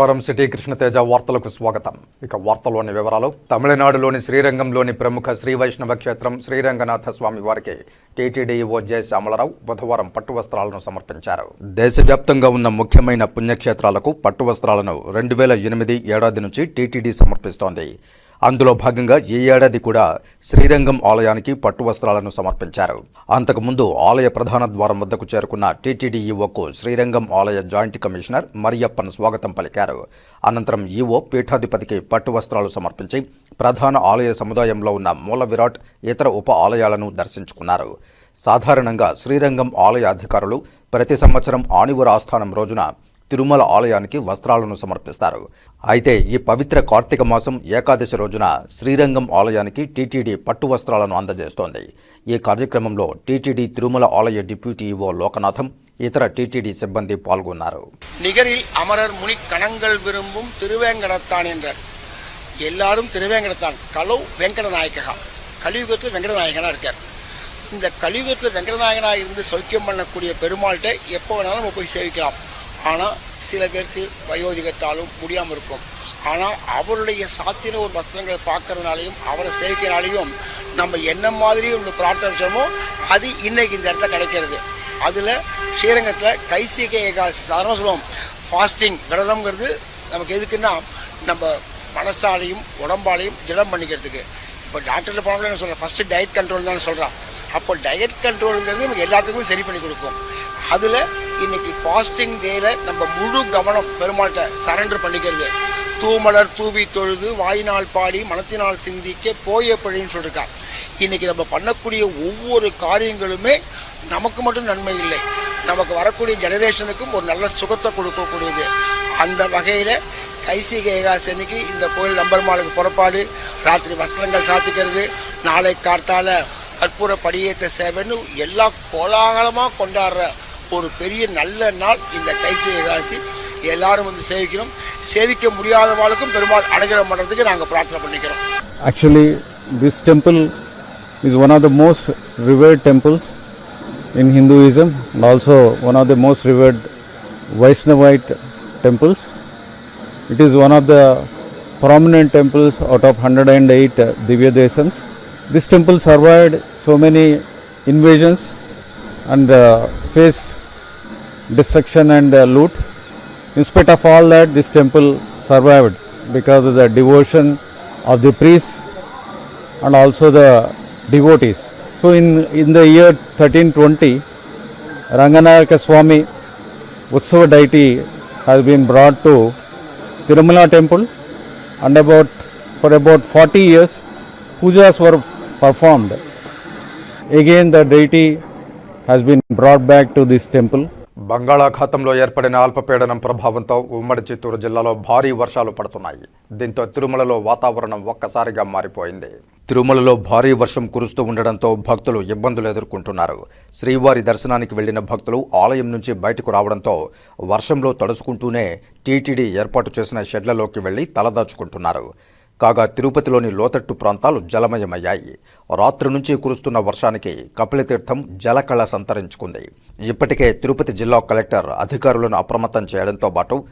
నమస్కారం సిటీ కృష్ణతేజ వార్తలకు స్వాగతం. ఇక వార్తలోని వివరాలు తమిళనాడులోని శ్రీరంగంలోని ప్రముఖ శ్రీ వైష్ణవ క్షేత్రం శ్రీరంగనాథ స్వామి వారికి టీటీడీఓ జె శ్యామలరావు బుధవారం పట్టు వస్త్రాలను సమర్పించారు. దేశవ్యాప్తంగా ఉన్న ముఖ్యమైన పుణ్యక్షేత్రాలకు పట్టు వస్త్రాలను రెండు వేల ఎనిమిది ఏడాది నుంచి టీటీడీ సమర్పిస్తోంది. అందులో భాగంగా ఈ ఏడాది కూడా శ్రీరంగం ఆలయానికి పట్టు వస్త్రాలను సమర్పించారు. అంతకుముందు ఆలయ ప్రధాన ద్వారం వద్దకు చేరుకున్న టీటీడీ ఈవోకు శ్రీరంగం ఆలయ జాయింట్ కమిషనర్ మరియప్పన్ స్వాగతం పలికారు. అనంతరం ఈవో పీఠాధిపతికి పట్టు వస్త్రాలు సమర్పించి ప్రధాన ఆలయ సముదాయంలో ఉన్న మూల విరాట్ ఇతర ఉప ఆలయాలను దర్శించుకున్నారు. సాధారణంగా శ్రీరంగం ఆలయ అధికారులు ప్రతి సంవత్సరం ఆణివర ఆస్థానం రోజున తిరుమల ఆలయానికి వస్త్రాలను సమర్పిస్తారు అయితే ఈ పవిత్ర కార్తీక మాసం ఏకాదశి రోజున శ్రీరంగం ఆలయానికి టీటీడీ పట్టు వస్త్రాలను అందజేస్తోంది ఈ కార్యక్రమంలో టీటీడీ తిరుమల ఆలయ డిప్యూటీ ఈవో లోకనాథం ఇతర టీటీడీ సిబ్బంది పాల్గొన్నారు நிகரில் அமரர் முனி கணங்கள் விரும்பும் திருவேங்கடத்தான் என்றார் எல்லாரும் திருவேங்கடத்தான் கலவு வெங்கடநாயகா கலியுகத்தில் வெங்கடநாயகனா இருக்கார் இந்த கலியுகத்தில் வெங்கடநாயகனா இருந்து சௌக்கியம் பண்ணக்கூடிய பெருமாள்கிட்ட எப்போ வேணாலும் நம்ம போய் சேவிக்கலாம் ஆனால் சில பேருக்கு வயோதிகத்தாலும் முடியாமல் இருக்கும். ஆனால் அவருடைய சாத்திர ஒரு வஸ்திரங்களை பார்க்கறதுனாலையும் அவரை சேவிக்கிறனாலையும் நம்ம என்ன மாதிரி ஒன்று பிரார்த்தனை செய்யமோ அது இன்னைக்கு இந்த இடத்துல கிடைக்கிறது. அதில் ஸ்ரீரங்கத்தில் கைசிக ஏகாசி சாதாரண சொல்லுவோம் ஃபாஸ்டிங் விரதம்ங்கிறது நமக்கு எதுக்குன்னா நம்ம மனசாலையும் உடம்பாலையும் திடம் பண்ணிக்கிறதுக்கு. இப்போ டாக்டர்கிட்ட போனவங்க என்ன சொல்கிறேன் ஃபஸ்ட்டு டயட் கண்ட்ரோல் தான் சொல்கிறான் அப்போ டயட் கண்ட்ரோலுங்கிறது நமக்கு எல்லாத்துக்குமே சரி பண்ணி கொடுக்கும். அதில் இன்னைக்கு ஃபாஸ்டிங் டேல நம்ம முழு கவனம் பெருமாள்கிட்ட சரண்டர் பண்ணிக்கிறது. தூமலர் தூவி தொழுது வாயினால் பாடி மனத்தினால் சிந்திக்க போய பழின்னு சொல்லியிருக்கா இன்னைக்கு நம்ம பண்ணக்கூடிய ஒவ்வொரு காரியங்களுமே நமக்கு மட்டும் நன்மை இல்லை. நமக்கு வரக்கூடிய ஜெனரேஷனுக்கும் ஒரு நல்ல சுகத்தை கொடுக்கக்கூடியது. அந்த வகையில் கைசிக ஏகாசனிக்கு இந்த கோயில் நம்பர்மாலுக்கு புறப்பாடு ராத்திரி வஸ்திரங்கள் சாத்திக்கிறது நாளை காத்தால கற்பூர படியேற்ற சேவைன்னு எல்லா கோலாகலமாக கொண்டாடுற ஒரு பெரிய நல்ல நாள் இந்த கைசிய ராசி எல்லாரும் வந்து சேவிக்கணும் சேவிக்க முடியாதவாளுக்கும் பெருமாள் அனுகிரகம் பண்ணுறதுக்கு நாங்கள் பிரார்த்தனை பண்ணிக்கிறோம் actually this temple is one of the most revered temples in in also one of the most revered most temples it is one of the of temples out of hundred and eight Divya Desams. This temple survived so many invasions and uh, faced destruction and uh, loot. In spite of all that, this temple survived because of the devotion of the priests and also the devotees. So, in, in the year 1320, Ranganayaka Swami Utsava deity has been brought to Tirumala temple and about for about 40 years pujas were performed. Again, the deity has been brought back to this temple. బంగాళాఖాతంలో ఏర్పడిన అల్పపీడనం ప్రభావంతో ఉమ్మడి చిత్తూరు జిల్లాలో భారీ వర్షాలు పడుతున్నాయి దీంతో తిరుమలలో వాతావరణం ఒక్కసారిగా మారిపోయింది తిరుమలలో భారీ వర్షం కురుస్తూ ఉండడంతో భక్తులు ఇబ్బందులు ఎదుర్కొంటున్నారు శ్రీవారి దర్శనానికి వెళ్ళిన భక్తులు ఆలయం నుంచి బయటకు రావడంతో వర్షంలో తడుచుకుంటూనే టీటీడీ ఏర్పాటు చేసిన షెడ్లలోకి వెళ్ళి తలదాచుకుంటున్నారు కాగా తిరుపతిలోని లోతట్టు ప్రాంతాలు జలమయమయ్యాయి. రాత్రి నుంచి కురుస్తున్న వర్షానికి కపిలతీర్థం జలకళ సంతరించుకుంది. ఇప్పటికే తిరుపతి జిల్లా కలెక్టర్ అధికారులను అప్రమత్తం చేయడంతో పాటు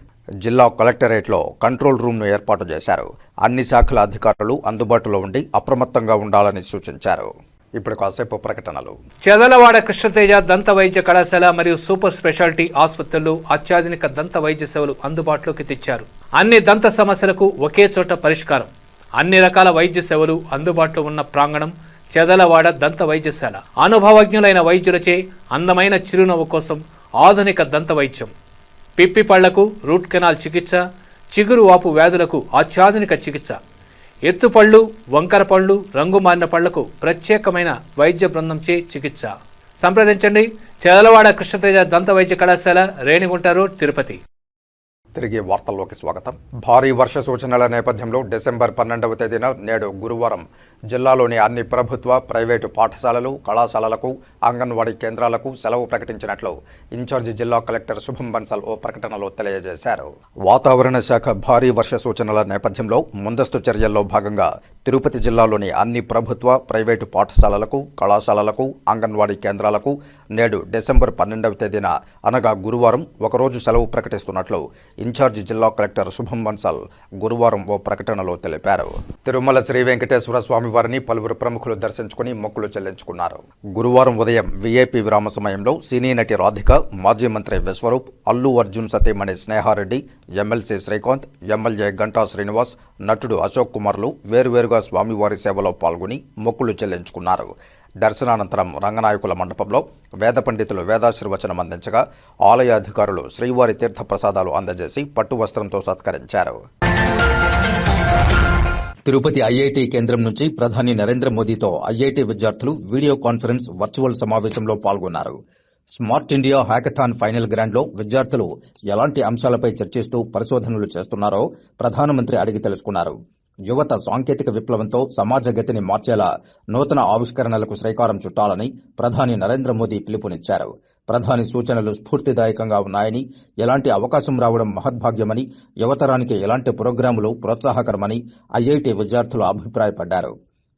జిల్లా కలెక్టరేట్లో కంట్రోల్ రూమ్ను ఏర్పాటు చేశారు. అన్ని శాఖల అధికారులు అందుబాటులో ఉండి అప్రమత్తంగా ఉండాలని సూచించారు. ఇప్పుడు కాసేపు ప్రకటనలు. చెదలవాడ కృష్ణతేజ దంత వైద్య కళాశాల మరియు సూపర్ స్పెషాలిటీ ఆసుపత్రులు అత్యాధునిక దంత వైద్య సేవలు అందుబాటులోకి తెచ్చారు. అన్ని దంత సమస్యలకు ఒకే చోట పరిష్కారం. అన్ని రకాల వైద్య సేవలు అందుబాటులో ఉన్న ప్రాంగణం చెదలవాడ దంత వైద్యశాల. అనుభవజ్ఞులైన వైద్యులచే అందమైన చిరునవ్వు కోసం ఆధునిక దంత వైద్యం. పిప్పి పళ్ళకు రూట్ కెనాల్ చికిత్స చిగురు వాపు వ్యాధులకు అత్యాధునిక చికిత్స. ఎత్తుపళ్ళు వంకర పళ్ళు రంగు మారిన పళ్ళకు ప్రత్యేకమైన వైద్య బృందంచే చికిత్స. సంప్రదించండి. చెదలవాడ కృష్ణతేజ దంత వైద్య కళాశాల రేణిగుంటారు తిరుపతి. తిరిగి వార్తల్లోకి స్వాగతం. భారీ వర్ష సూచనల నేపథ్యంలో డిసెంబర్ పన్నెండవ తేదీన నేడు గురువారం జిల్లాలోని అన్ని ప్రభుత్వ ప్రైవేటు పాఠశాలలు కళాశాలలకు అంగన్వాడీ కేంద్రాలకు సెలవు ప్రకటించినట్లు ఇన్ఛార్జి జిల్లా కలెక్టర్ శుభం బన్సల్ ఓ ప్రకటనలో తెలియజేశారు. వాతావరణ శాఖ భారీ వర్ష సూచనల నేపథ్యంలో ముందస్తు చర్యల్లో భాగంగా తిరుపతి జిల్లాలోని అన్ని ప్రభుత్వ ప్రైవేటు పాఠశాలలకు కళాశాలలకు అంగన్వాడీ కేంద్రాలకు నేడు డిసెంబర్ పన్నెండవ తేదీన అనగా గురువారం ఒకరోజు సెలవు ప్రకటిస్తున్నట్లు ఇన్ఛార్జి జిల్లా కలెక్టర్ శుభం బన్సల్ గురువారం ఓ ప్రకటనలో తెలిపారు. తిరుమల శ్రీ వెంకటేశ్వర స్వామి వారిని పలువురు ప్రముఖులు దర్శించుకుని మొక్కులు చెల్లించుకున్నారు. గురువారం ఉదయం విఐపి విరామ సమయంలో సినీ నటి రాధిక మాజీ మంత్రి విశ్వరూప్ అల్లు అర్జున్ సతీమణి స్నేహారెడ్డి ఎమ్మెల్సీ శ్రీకాంత్ ఎమ్మెల్యే గంటా శ్రీనివాస్ నటుడు అశోక్ కుమార్లు వేరువేరుగా స్వామివారి సేవలో పాల్గొని మొక్కులు చెల్లించుకున్నారు. దర్శనానంతరం రంగనాయకుల మండపంలో వేద పండితులు వేదాశీర్వచనం అందించగా ఆలయ అధికారులు శ్రీవారి తీర్థ ప్రసాదాలు అందజేసి పట్టు వస్త్రంతో సత్కరించారు. తిరుపతి ఐఐటి కేంద్రం నుంచి ప్రధాని నరేంద్ర మోదీతో ఐఐటి విద్యార్థులు వీడియో కాన్ఫరెన్స్ వర్చువల్ సమావేశంలో పాల్గొన్నారు. స్మార్ట్ ఇండియా హ్యాకథాన్ ఫైనల్ గ్రాండ్లో విద్యార్థులు ఎలాంటి అంశాలపై చర్చిస్తూ పరిశోధనలు చేస్తున్నారో ప్రధానమంత్రి అడిగి తెలుసుకున్నారు. యువత సాంకేతిక విప్లవంతో సమాజ గతిని మార్చేలా నూతన ఆవిష్కరణలకు శ్రీకారం చుట్టాలని ప్రధాని నరేంద్ర మోదీ పిలుపునిచ్చారు. ప్రధాని సూచనలు స్ఫూర్తిదాయకంగా ఉన్నాయని ఎలాంటి అవకాశం రావడం మహద్భాగ్యమని యువతరానికి ఎలాంటి ప్రోగ్రాములు ప్రోత్సాహకరమని ఐఐటి విద్యార్థులు అభిప్రాయపడ్డారు.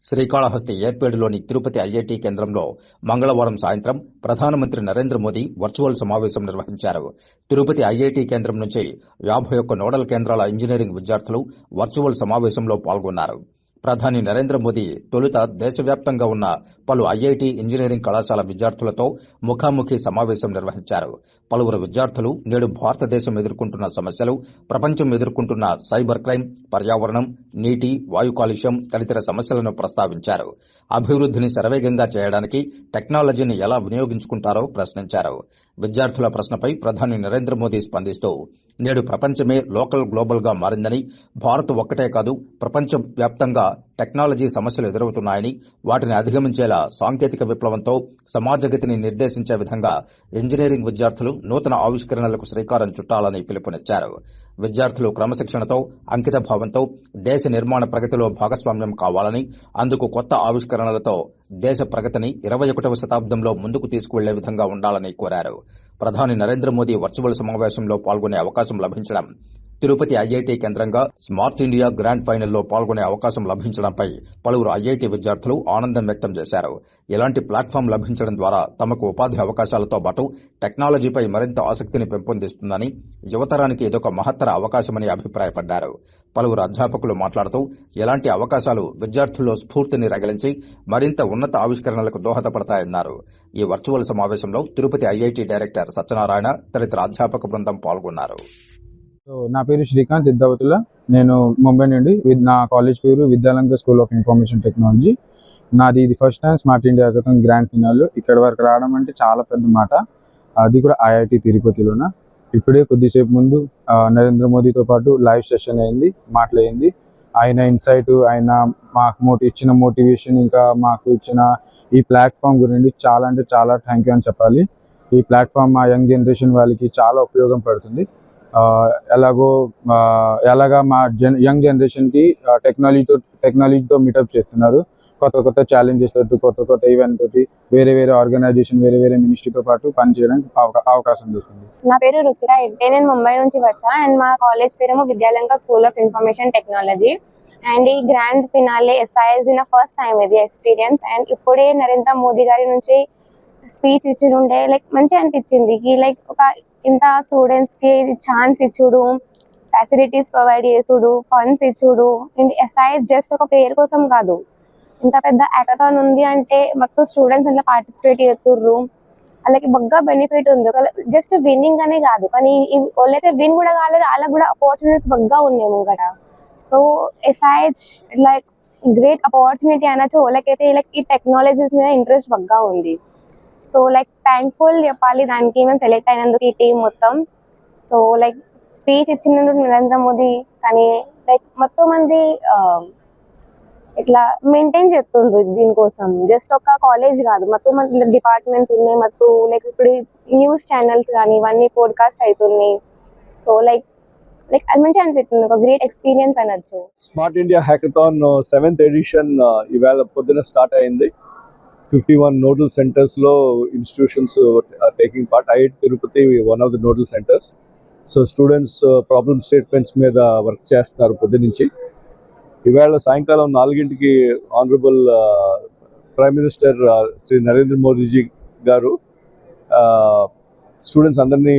శ్రీకాళహస్తి ఏర్పేడులోని తిరుపతి ఐఐటి కేంద్రంలో మంగళవారం సాయంత్రం ప్రధానమంత్రి నరేంద్ర మోదీ వర్చువల్ సమావేశం నిర్వహించారు. తిరుపతి ఐఐటి కేంద్రం నుంచి యాభై ఒక్క నోడల్ కేంద్రాల ఇంజనీరింగ్ విద్యార్థులు వర్చువల్ సమావేశంలో పాల్గొన్నారు. ప్రధాని నరేంద్ర మోదీ తొలుత దేశవ్యాప్తంగా ఉన్న పలు ఐఐటి ఇంజనీరింగ్ కళాశాల విద్యార్థులతో ముఖాముఖి సమావేశం నిర్వహించారు. పలువురు విద్యార్థులు నేడు భారతదేశం ఎదుర్కొంటున్న సమస్యలు ప్రపంచం ఎదుర్కొంటున్న సైబర్ క్రైమ్ పర్యావరణం నీటి వాయు కాలుష్యం తదితర సమస్యలను ప్రస్తావించారు. అభివృద్ధిని శరవేగంగా చేయడానికి టెక్నాలజీని ఎలా వినియోగించుకుంటారో ప్రశ్నించారు. విద్యార్థుల ప్రశ్నపై ప్రధాని నరేంద్ర మోదీ స్పందిస్తూ నేడు ప్రపంచమే లోకల్ గ్లోబల్గా మారిందని భారత్ ఒక్కటే కాదు ప్రపంచం వ్యాప్తంగా టెక్నాలజీ సమస్యలు ఎదురవుతున్నాయని వాటిని అధిగమించేలా సాంకేతిక విప్లవంతో సమాజగతిని నిర్దేశించే విధంగా ఇంజనీరింగ్ విద్యార్థులు నూతన ఆవిష్కరణలకు శ్రీకారం చుట్టాలని పిలుపునిచ్చారు. విద్యార్థులు క్రమశిక్షణతో అంకిత భావంతో దేశ నిర్మాణ ప్రగతిలో భాగస్వామ్యం కావాలని అందుకు కొత్త ఆవిష్కరణలతో దేశ ప్రగతిని ఇరవై ఒకటవ శతాబ్దంలో ముందుకు తీసుకువెళ్ళే విధంగా ఉండాలని కోరారు. ప్రధాని నరేంద్ర మోదీ వర్చువల్ సమావేశంలో పాల్గొనే అవకాశం లభించడం తిరుపతి ఐఐటి కేంద్రంగా స్మార్ట్ ఇండియా గ్రాండ్ ఫైనల్లో పాల్గొనే అవకాశం లభించడంపై పలువురు ఐఐటి విద్యార్థులు ఆనందం వ్యక్తం చేశారు. ఇలాంటి ప్లాట్ఫామ్ లభించడం ద్వారా తమకు ఉపాధి అవకాశాలతో పాటు టెక్నాలజీపై మరింత ఆసక్తిని పెంపొందిస్తుందని యువతరానికి ఇదొక మహత్తర అవకాశమని అభిప్రాయపడ్డారు. పలువురు అధ్యాపకులు మాట్లాడుతూ ఇలాంటి అవకాశాలు విద్యార్థుల్లో స్ఫూర్తిని రగిలించి మరింత ఉన్నత ఆవిష్కరణలకు దోహదపడతాయన్నారు. ఈ వర్చువల్ సమావేశంలో తిరుపతి ఐఐటి డైరెక్టర్ సత్యనారాయణ తదితర అధ్యాపక బృందం పాల్గొన్నారు. సో నా పేరు శ్రీకాంత్ సిద్ధావతుల. నేను ముంబై నుండి నా కాలేజ్ పేరు Vidyalanka school of information technology. నాది ఇది ఫస్ట్ టైం స్మార్ట్ ఇండియా క్రితం గ్రాండ్ ఫినాల్ ఇక్కడ వరకు రావడం అంటే చాలా పెద్ద మాట. అది కూడా ఐఐటి తిరుపతిలోన. ఇప్పుడే కొద్దిసేపు ముందు నరేంద్ర మోదీతో పాటు లైవ్ సెషన్ అయింది మాట్లాడింది. ఆయన ఇన్సైట్ ఆయన మాకు మోటి ఇచ్చిన మోటివేషన్ ఇంకా మాకు ఇచ్చిన ఈ ప్లాట్ఫామ్ గురించి చాలా అంటే చాలా థ్యాంక్ యూ అని చెప్పాలి. ఈ ప్లాట్ఫామ్ మా యంగ్ జనరేషన్ వాళ్ళకి చాలా ఉపయోగం పడుతుంది. ఎలాగో ఎలాగా మా జన్ యంగ్ జనరేషన్కి టెక్నాలజీతో టెక్నాలజీతో మీటప్ చేస్తున్నారు. కొత్త కొత్త ఛాలెంజెస్ తోటి కొత్త కొత్త ఈవెంట్ తోటి వేరే వేరే ఆర్గనైజేషన్ వేరే వేరే మినిస్ట్రీతో పాటు పనిచేయడానికి అవకాశం దొరుకుతుంది. నా పేరు రుచిరా ఎడ్డే నేను ముంబై నుంచి వచ్చా. అండ్ మా కాలేజ్ పేరేమో Vidyalanka school of information technology and ఈ grand finale SIS in first time ఇది ఎక్స్పీరియన్స్ అండ్ ఇప్పుడే నరేంద్ర మోదీ గారి నుంచి స్పీచ్ ఇచ్చుడుండే లైక్ మంచిగా అనిపించింది. లైక్ ఒక ఇంత స్టూడెంట్స్కి ఛాన్స్ ఇచ్చుడు ఫెసిలిటీస్ ప్రొవైడ్ చేసుడు ఫండ్స్ ఇచ్చుడు. అండ్ ఎస్ఐఎస్ జస్ట్ ఒక పేరు కోసం కాదు ఇంత పెద్ద యాకథాన్ ఉంది అంటే మొత్తం స్టూడెంట్స్ అందులో పార్టిసిపేట్ చేస్తుర్రు. వాళ్ళకి బాగా బెనిఫిట్ ఉంది. జస్ట్ విన్నింగ్ అనే కాదు కానీ వాళ్ళైతే విన్ కూడా కాలేదు వాళ్ళకి కూడా ఆపర్చునిటీస్ బాగా ఉన్నాయి ముంగట. So asides like great opportunity అనొచ్చు వాళ్ళకైతే లైక్ ఈ టెక్నాలజీస్ మీద ఇంట్రెస్ట్ బాగా ఉంది. సో లైక్ థ్యాంక్ఫుల్ చెప్పాలి దానికి మేము సెలెక్ట్ అయినందుకు ఈ టీం మొత్తం. సో లైక్ స్పీచ్ ఇచ్చినందుకు నరేంద్ర మోదీ కానీ లైక్ మొత్తం మంది um, ఇట్లా మెయింటైన్ చేస్తుండ్రు దీనికోసం. జస్ట్ ఒక కాలేజ్ కాదు. మొత్తం మన డిపార్ట్మెంట్ ఉన్నాయి మొత్తం లైక్ ఇప్పుడు న్యూస్ ఛానల్స్ కానీ ఇవన్నీ పోడ్కాస్ట్ అవుతున్నాయి సో లైక్ లైక్ అది మంచిగా అనిపిస్తుంది. ఒక గ్రేట్ ఎక్స్పీరియన్స్ అనొచ్చు. Smart India hackathon seventh edition ఇవాళ పొద్దున స్టార్ట్ అయింది. ఫిఫ్టీ వన్ నోడల్ సెంటర్స్లో institutions taking part IIT Tirupati one of the nodal centres so students problem statements మీద వర్క్ చేస్తున్నారు పొద్దునుంచి ఈవేళ సాయంకాలం నాలుగింటికి honourable prime minister Shri Narendra Modiji గారు స్టూడెంట్స్ అందరినీ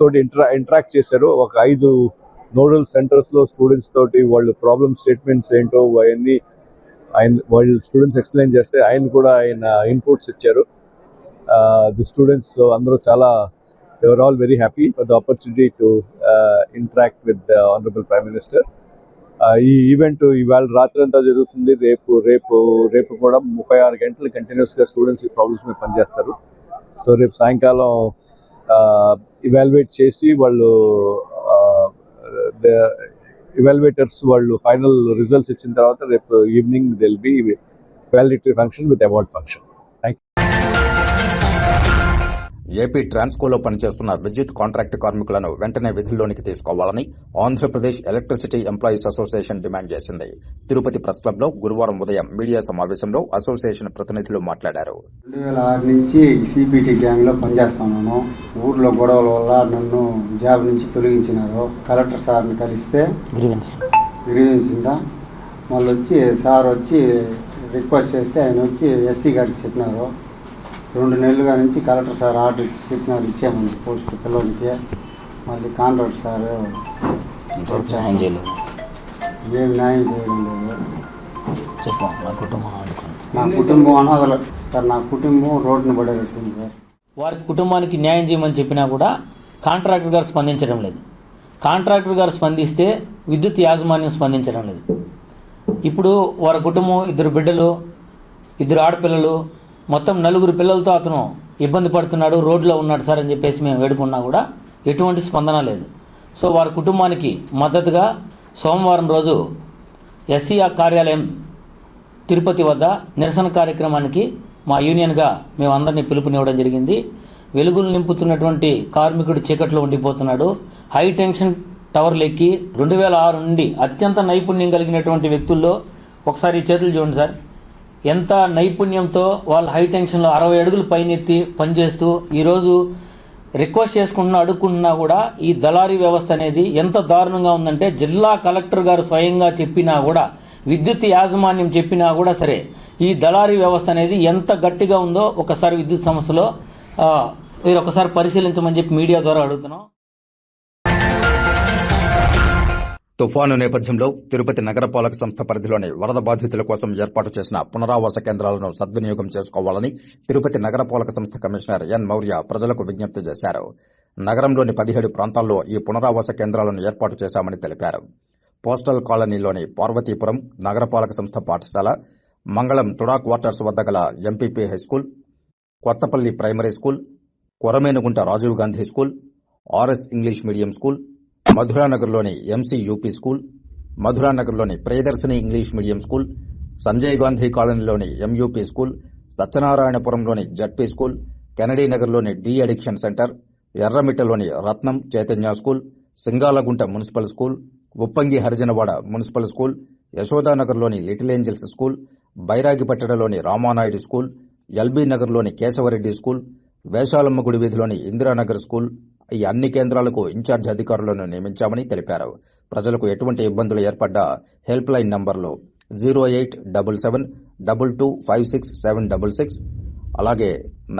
తోటి ఇంటరా ఇంటరాక్ట్ చేశారు. ఒక ఐదు నోడల్ సెంటర్స్లో స్టూడెంట్స్ తోటి వాళ్ళు ప్రాబ్లమ్ స్టేట్మెంట్స్ ఏంటో అవన్నీ ఆయన వాళ్ళు స్టూడెంట్స్ ఎక్స్ప్లెయిన్ చేస్తే ఆయన కూడా ఆయన ఇన్పుట్స్ ఇచ్చారు. ది స్టూడెంట్స్ అందరూ చాలా they're all very happy for the opportunity to interact with the honourable prime minister ఈ ఈవెంట్ ఇవాళ రాత్రి అంతా జరుగుతుంది. రేపు రేపు రేపు కూడా ముప్పై ఆరు గంటలు కంటిన్యూస్గా స్టూడెంట్స్ ఈ ప్రాబ్లమ్స్ మీద పనిచేస్తారు. సో రేపు సాయంకాలం ఇవాల్యుయేట్ చేసి వాళ్ళు ఇవాల్యుయేటర్స్ వాళ్ళు ఫైనల్ రిజల్ట్స్ ఇచ్చిన తర్వాత రేపు evening will be valedictory function with award function AP ట్రాన్స్కోలో పనిచేస్తున్న విద్యుత్ కాంట్రాక్ట్ కార్మికులను వెంటనే విధుల్లోనికి తీసుకోవాలని Andhra Pradesh electricity employees association demand చేసింది. తిరుపతి ప్రెస్ క్లబ్లో గురువారం ఉదయం మీడియా సమావేశంలో అసోసియేషన్ ప్రతినిధులు మాట్లాడారు. రెండు వేల ఆరు నుంచి సిపిటి గ్యాంగ్లో పనిచేస్తున్నాను. ఊర్లో గొడవల వల్ల నన్ను జాబ్ నుంచి తొలగించినారు. కలెక్టర్ సార్ని కలిస్తే మళ్ళీ వచ్చి సార్ వచ్చి రిక్వెస్ట్ చేస్తే ఆయన వచ్చి ఎస్సీ గారికి చెప్పినారు. రెండు నెలలుగా నుంచి కలెక్టర్ సార్ ఆర్డర్ ఇచ్చి చెప్పినారు ఇచ్చామని పోస్ట్ పిల్లలకి మళ్ళీ కాంట్రాక్ట్ సార్ ఏం న్యాయం చేయడం లేదు. నా కుటుంబం నా కుటుంబం అనాథలు. సార్ నా కుటుంబం రోడ్డున పడేస్తుంది సార్. వారి కుటుంబానికి న్యాయం చేయమని చెప్పినా కూడా కాంట్రాక్టర్ గారు స్పందించడం లేదు. కాంట్రాక్టర్ గారు స్పందిస్తే విద్యుత్ యాజమాన్యం స్పందించడం లేదు. ఇప్పుడు వారి కుటుంబం ఇద్దరు బిడ్డలు ఇద్దరు ఆడపిల్లలు మొత్తం నలుగురు పిల్లలతో అతను ఇబ్బంది పడుతున్నాడు రోడ్లో ఉన్నాడు సార్ అని చెప్పేసి మేము వేడుకున్నా కూడా ఎటువంటి స్పందన లేదు. సో వారి కుటుంబానికి మద్దతుగా సోమవారం రోజు ఎస్సీఆర్ కార్యాలయం తిరుపతి వద్ద నిరసన కార్యక్రమానికి మా యూనియన్గా మేమందరినీ పిలుపునివ్వడం జరిగింది. వెలుగులు నింపుతున్నటువంటి కార్మికుడు చీకట్లో ఉండిపోతున్నాడు. హై టెన్షన్ టవర్లు ఎక్కి రెండు వేల ఆరు నుండి అత్యంత నైపుణ్యం కలిగినటువంటి వ్యక్తుల్లో ఒకసారి చేతులు చూడండి సార్. ఎంత నైపుణ్యంతో వాళ్ళు హై టెన్షన్లో అరవై అడుగులు పైనెత్తి పనిచేస్తూ ఈరోజు రిక్వెస్ట్ చేసుకుంటున్నా అడుక్కుంటున్నా కూడా ఈ దళారీ వ్యవస్థ అనేది ఎంత దారుణంగా ఉందంటే జిల్లా కలెక్టర్ గారు స్వయంగా చెప్పినా కూడా విద్యుత్ యాజమాన్యం చెప్పినా కూడా సరే ఈ దళారీ వ్యవస్థ అనేది ఎంత గట్టిగా ఉందో ఒకసారి విద్యుత్ సంస్థలో మీరు ఒకసారి పరిశీలించమని చెప్పి మీడియా ద్వారా అడుగుతున్నాం. తుఫాను నేపథ్యంలో తిరుపతి నగరపాలక సంస్థ పరిధిలోని వరద బాధితుల కోసం ఏర్పాటు చేసిన పునరావాస కేంద్రాలను సద్వినియోగం చేసుకోవాలని తిరుపతి నగరపాలక సంస్థ కమిషనర్ ఎన్ మౌర్య ప్రజలకు విజ్ఞప్తి చేశారు. నగరంలోని పదిహేడు ప్రాంతాల్లో ఈ పునరావాస కేంద్రాలను ఏర్పాటు చేశామని తెలిపారు. పోస్టల్ కాలనీలోని పార్వతీపురం నగరపాలక సంస్థ పాఠశాల మంగళం తుడా క్వార్టర్స్ వద్ద గల MPP high school Kothapalli primary school Koramenugunta Rajiv Gandhi school RS English medium school మధురానగర్లోని MC UP school మధురానగర్లోని Priyadarshini English medium school Sanjay Gandhi కాలనీలోని ఎంయూపీ స్కూల్ సత్యనారాయణపురంలోని జడ్పీ స్కూల్ కెనడీ నగర్లోని de addiction centre ఎర్రమిట్టలోని Ratnam Chaitanya school Singalagunta municipal school Uppangi Harijanawada municipal school యశోదానగర్లోని little angels school బైరాగిపట్టణలోని Ramanaidu school LB నగర్లోని Keshavareddy school వేషాలమ్మగుడి వీధిలోని Indiranagar school ఈ అన్ని కేంద్రాలకు ఇన్ఛార్జ్ అధికారులను నియమించామని తెలిపారు. ప్రజలకు ఎటువంటి ఇబ్బందులు ఏర్పడ్డా హెల్ప్ లైన్ నంబర్లు zero eight double seven double two five six seven double six అలాగే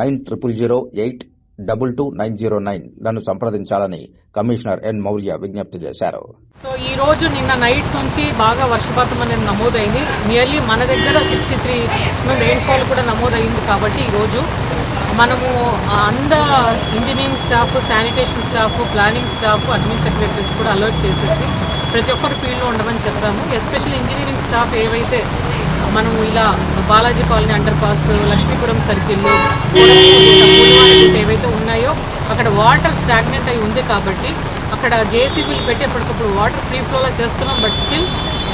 nine triple zero eight double two nine zero nine నన్ను సంప్రదించాలని కమిషనర్ ఎన్ మౌర్య విజ్ఞప్తి చేశారు. సో ఈ రోజు నిన్న నైట్ నుంచి బాగా వర్షపాతం అనేది నమోదైంది. నియర్లీ మన దగ్గర సిక్స్టీ త్రీ రెయిన్ఫాల్ కూడా నమోదైంది కాబట్టి ఈరోజు మనము అంద engineering staff sanitation staff planning staff admin secretaries కూడా అలర్ట్ చేసేసి ప్రతి ఒక్కరు ఫీల్డ్లో ఉండమని చెప్పాము. ఎస్పెషల్ ఇంజనీరింగ్ స్టాఫ్ ఏవైతే మనము ఇలా Balaji colony underpass Lakshmipuram circle ఏవైతే ఉన్నాయో అక్కడ వాటర్ స్టాగ్నెంట్ అయి ఉంది కాబట్టి అక్కడ జేసీబీలు పెట్టి ఎప్పటికప్పుడు వాటర్ ఫ్రీ ఫ్లోలా చేస్తున్నాం. బట్ స్టిల్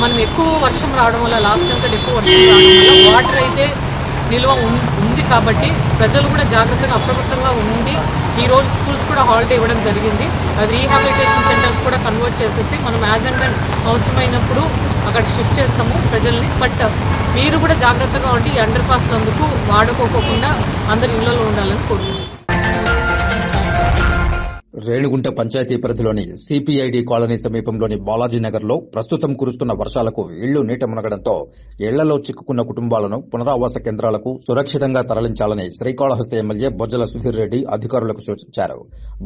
మనం ఎక్కువ వర్షం రావడం వల్ల లాస్ట్ టైం కంటే ఎక్కువ వర్షం రావడం వల్ల వాటర్ అయితే నిల్వ ఉం- ఉంది కాబట్టి ప్రజలు కూడా జాగ్రత్తగా అప్రమత్తంగా ఉండి ఈ రోజు స్కూల్స్ కూడా హాలిడే ఇవ్వడం జరిగింది. అది రీహాబిలిటేషన్ సెంటర్స్ కూడా కన్వర్ట్ చేసేసి మనం యాజ్ అండ్ వెన్ అవసరమైనప్పుడు అక్కడ షిఫ్ట్ చేస్తాము ప్రజల్ని. బట్ మీరు కూడా జాగ్రత్తగా ఉండి అండర్ పాస్ అందుకు వాడుకోకుండా అందరి ఇళ్ళలో ఉండాలని కోరుకుంటున్నాను రేణిగుంట పంచాయతీ పరిధిలోని సిపిఐడి కాలనీ సమీపంలోని బాలాజీ నగర్లో ప్రస్తుతం కురుస్తున్న వర్షాలకు ఇళ్ళు నీట మునగడంతో ఇళ్ళలో చిక్కుకున్న కుటుంబాలను పునరావాస కేంద్రాలకు సురక్షితంగా తరలించాలని శ్రీకాళహస్తి ఎమ్మెల్యే బొజ్జల సుధీర్ రెడ్డి అధికారులకు సూచించారు.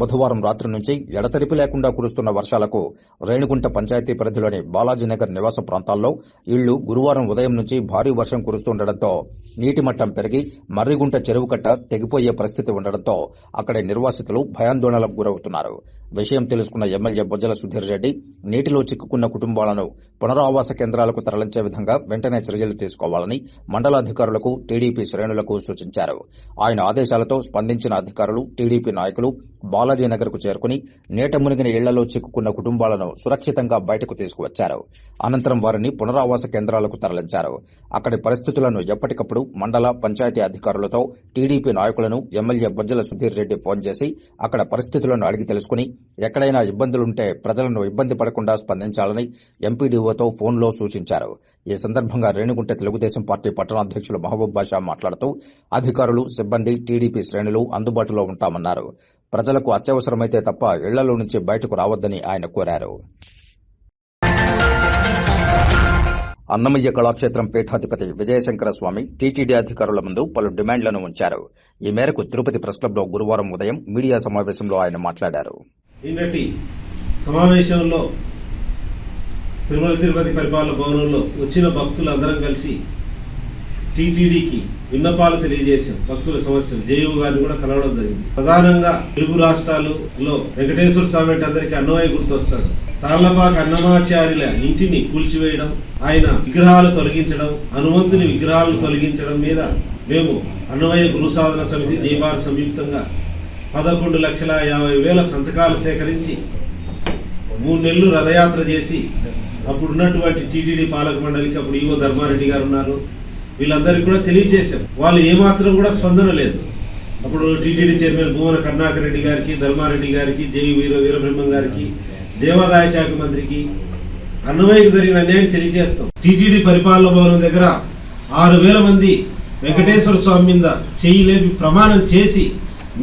బుధవారం రాత్రి నుంచి ఎడతెరిపి లేకుండా కురుస్తున్న వర్షాలకు రేణిగుంట పంచాయతీ పరిధిలోని బాలాజీనగర్ నివాస ప్రాంతాల్లో ఇళ్ళు గురువారం ఉదయం నుంచి భారీ వర్షం కురుస్తుండటంతో నీటి మట్టం పెరిగి మర్రిగుంట చెరువు కట్ట తెగిపోయే పరిస్థితి ఉండడంతో అక్కడి నిర్వాసితులు భయాందోళనలకు గురవు గురవుతున్నారు విషయం తెలుసుకున్న ఎమ్మెల్యే బొజ్జల సుధీర్ రెడ్డి నీటిలో చిక్కుకున్న కుటుంబాలను పునరావాస కేంద్రాలకు తరలించే విధంగా వెంటనే చర్యలు తీసుకోవాలని మండలాధికారులకు టీడీపీ శ్రేణులకు సూచించారు. ఆయన ఆదేశాలతో స్పందించిన అధికారులు టీడీపీ నాయకులు బాలాజీనగర్కు చేరుకుని నీట మునిగిన ఇళ్ళలో చిక్కుకున్న కుటుంబాలను సురక్షితంగా బయటకు తీసుకువచ్చారు. అనంతరం వారిని పునరావాస కేంద్రాలకు తరలించారు. అక్కడి పరిస్థితులను ఎప్పటికప్పుడు మండల పంచాయతీ అధికారులతో టీడీపీ నాయకులను ఎమ్మెల్యే బొజ్జల సుధీర్ రెడ్డి ఫోన్ చేసి అక్కడ పరిస్థితులను అడిగి తెలుసుకుని ఎక్కడైనా ఇబ్బందులుంటే ప్రజలను ఇబ్బంది పడకుండా స్పందించాలని ఎంపీడీఓతో ఫోన్లో సూచించారు. ఈ సందర్భంగా రేణుగుంట తెలుగుదేశం పార్టీ పట్టణాధ్యక్షులు మహబూబ్ బాషా మాట్లాడుతూ అధికారులు సిబ్బంది టీడీపీ శ్రేణులు అందుబాటులో ఉంటామన్నారు. ప్రజలకు అత్యవసరమైతే తప్ప ఇళ్ళలో నుంచి బయటకు రావద్దని ఆయన కోరారు. అన్నమయ్య కళాక్షేత్రం పీఠాధిపతి విజయశంకర స్వామి టీటీడీ అధికారుల ముందు పలు డిమాండ్లను ఉంచారు. ఈ మేరకు తిరుపతి ప్రెస్ క్లబ్లో గురువారం ఉదయం మీడియా సమావేశంలో ఆయన మాట్లాడారు. నిన్నటి సమావేశంలో తిరుమల తిరుపతి పరిపాలన భవనంలో వచ్చిన భక్తులు అందరం కలిసి టీటీడీకి విన్నపాలు తెలియజేశాం. భక్తుల సమస్యలు. జేయూ గారిని కూడా కలవడం జరిగింది. ప్రధానంగా తెలుగు రాష్ట్రాలలో వెంకటేశ్వర స్వామి అంటే అందరికీ అన్నమయ్య గుర్తొస్తాడు. తాళ్ళపాక అన్నమాచార్యుల ఇంటిని కూల్చివేయడం ఆయన విగ్రహాలు తొలగించడం హనుమంతుని విగ్రహాలను తొలగించడం మీద మేము అన్నమయ్య గురు సాధన సమితి జయబార్ సంయుక్తంగా పదకొండు లక్షల యాభై వేల సంతకాలు సేకరించి మూడు నెలలు రథయాత్ర చేసి అప్పుడు ఉన్నటువంటి టీటీడీ పాలక మండలికి అప్పుడు ఈవో ధర్మారెడ్డి గారు ఉన్నారు. వీళ్ళందరికీ కూడా తెలియజేశాం. వాళ్ళు ఏమాత్రం కూడా స్పందన లేదు. అప్పుడు టీటీడీ చైర్మన్ భువన కరుణాకర్ రెడ్డి గారికి ధర్మారెడ్డి గారికి జై వీర వీరబ్రహ్మం గారికి దేవాదాయ శాఖ మంత్రికి అన్నమయ్యకు జరిగిన అన్యాయం తెలియజేస్తాం. టీటీడీ పరిపాలన భవనం దగ్గర ఆరు వేల మంది వెంకటేశ్వర స్వామి మీద చేయి లేపి ప్రమాణం చేసి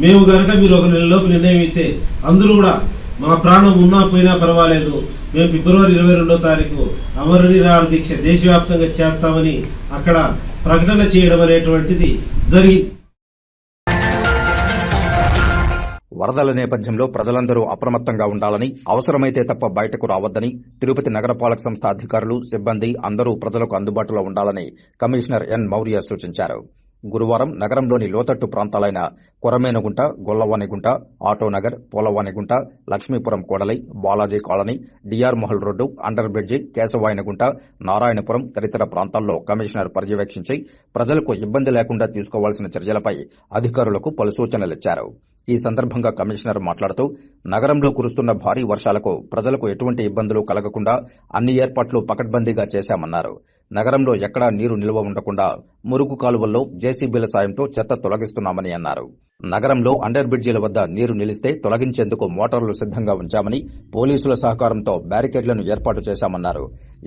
మేము గనక మీరు ఒక నెలలోపు నిర్ణయం ఇస్తే అందరూ కూడా మా ప్రాణం ఉన్నా పోయినా పర్వాలేదు. మేము ఫిబ్రవరి ఇరవై రెండో తారీఖు అమర దీక్ష దేశవ్యాప్తంగా చేస్తామని అక్కడ ప్రకటన చేయడం అనేటువంటిది జరిగింది. వరదల నేపథ్యంలో ప్రజలందరూ అప్రమత్తంగా ఉండాలని అవసరమైతే తప్ప బయటకు రావద్దని తిరుపతి నగరపాలక సంస్థ అధికారులు సిబ్బంది అందరూ ప్రజలకు అందుబాటులో ఉండాలని కమిషనర్ ఎన్. మౌర్య సూచించారు. గురువారం నగరంలోని లోతట్టు ప్రాంతాలైన కొరమేనగుంట గొల్లవానిగుంట ఆటోనగర్ పోలవానిగుంట లక్ష్మీపురం కోడలి Balaji colony DR Mahal road under bridge Kesavayanagunta Narayanapuram తదితర ప్రాంతాల్లో కమిషనర్ పర్యవేక్షించి ప్రజలకు ఇబ్బంది లేకుండా తీసుకోవాల్సిన చర్యలపై అధికారులకు పలు సూచనలిచ్చారు ఈ సందర్భంగా కమిషనర్ మాట్లాడుతూ నగరంలో కురుస్తున్న భారీ వర్షాలకు ప్రజలకు ఎటువంటి ఇబ్బందులు కలగకుండా అన్ని ఏర్పాట్లు పకడ్బందీగా చేశామన్నారు. నగరంలో ఎక్కడా నీరు నిల్వ ఉండకుండా మురుగు కాలువల్లో జేసీబీల సాయంతో చెత్త తొలగిస్తున్నామని అన్నారు. నగరంలో అండర్ బ్రిడ్జిల వద్ద నీరు నిలిస్తే తొలగించేందుకు మోటార్లు సిద్ధంగా ఉంచామని పోలీసుల సహకారంతో బ్యారికేడ్లను ఏర్పాటు చేశామన్నారు.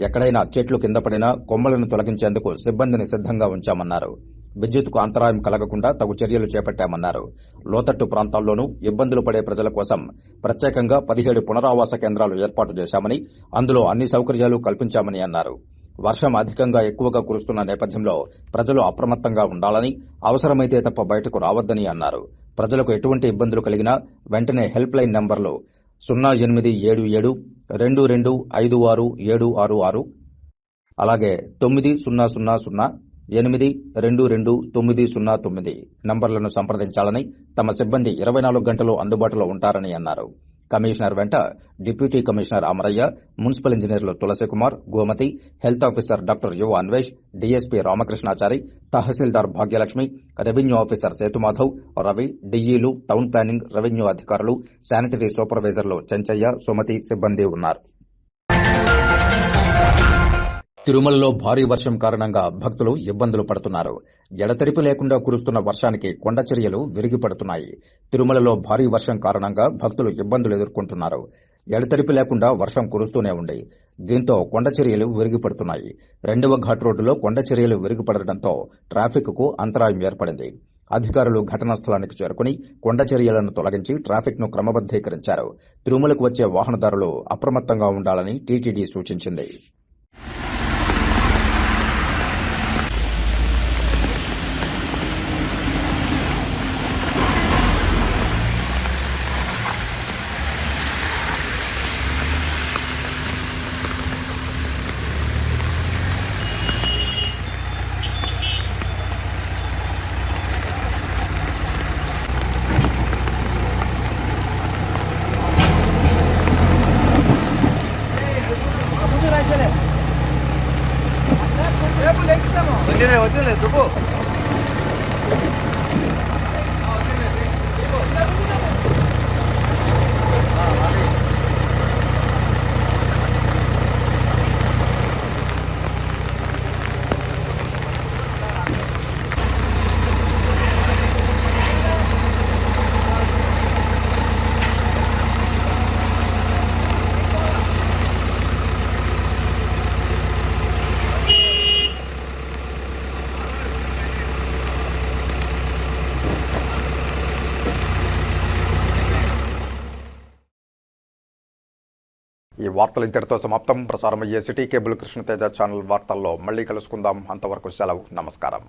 ఎక్కడైనా చెట్లు కింద పడినా కొమ్మలను తొలగించేందుకు సిబ్బందిని సిద్ధంగా ఉంచామన్నారు. విద్యుత్కు అంతరాయం కలగకుండా తగు చర్యలు చేపట్టామన్నారు. లోతట్టు ప్రాంతాల్లోనూ ఇబ్బందులు పడే ప్రజల కోసం ప్రత్యేకంగా పదిహేడు పునరావాస కేంద్రాలు ఏర్పాటు చేశామని అందులో అన్ని సౌకర్యాలు కల్పించామని అన్నారు. వర్షం అధికంగా ఎక్కువగా కురుస్తున్న నేపథ్యంలో ప్రజలు అప్రమత్తంగా ఉండాలని అవసరమైతే తప్ప బయటకు రావద్దని అన్నారు. ప్రజలకు ఎటువంటి ఇబ్బందులు కలిగినా వెంటనే హెల్ప్ లైన్ నంబర్లు సున్నా ఎనిమిది ఏడు ఏడు రెండు రెండు ఐదు ఆరు ఏడు ఆరు ఆరు అలాగే తొమ్మిది సున్నా సున్నా సున్నా ఎనిమిది రెండు రెండు తొమ్మిది సున్నా తొమ్మిది. నంబర్లను సంప్రదించాలని తమ సిబ్బంది ఇరవై నాలుగు గంటలు అందుబాటులో ఉంటారని అన్నారు. కమిషనర్ వెంట డిప్యూటీ కమిషనర్ అమరయ్య మున్సిపల్ ఇంజనీర్లు Tulasi Kumar Gomathi health officer doctor Yuva Anvesh DSP Ramakrishnachari tahsildar Bhagyalakshmi revenue officer Sethumadhav Ravi డిఈలు town planning revenue అధికారులు శానిటరీ సూపర్వైజర్లు చెంచయ్య సుమతి సిబ్బంది ఉన్నారు. తిరుమలలో భారీ వర్షం కారణంగా భక్తులు ఇబ్బందులు పడుతున్నారు. ఎడతెరిపి లేకుండా కురుస్తున్న వర్షానికి కొండ చర్యలు విరిగిపడుతున్నాయి. తిరుమలలో భారీ వర్షం కారణంగా భక్తులు ఇబ్బందులు ఎదుర్కొంటున్నారు. ఎడతెరిపి లేకుండా వర్షం కురుస్తూనే ఉంది. దీంతో కొండ చర్యలు విరిగిపడుతున్నాయి. రెండవ ఘాట్ రోడ్డులో కొండ చర్యలు విరిగిపడడంతో ట్రాఫిక్కు అంతరాయం ఏర్పడింది. అధికారులు ఘటనా స్థలానికి చేరుకుని కొండ చర్యలను తొలగించి ట్రాఫిక్ను క్రమబద్దీకరించారు తిరుమలకు వచ్చే వాహనదారులు అప్రమత్తంగా ఉండాలని టీటీడీ సూచించింది. వార్తలు ఇంతటితో సమాప్తం. ప్రసారమయ్యే సిటీ కేబుల్ కృష్ణతేజ ఛానల్ వార్తల్లో మళ్ళీ కలుసుకుందాం. అంతవరకు సెలవు. నమస్కారం.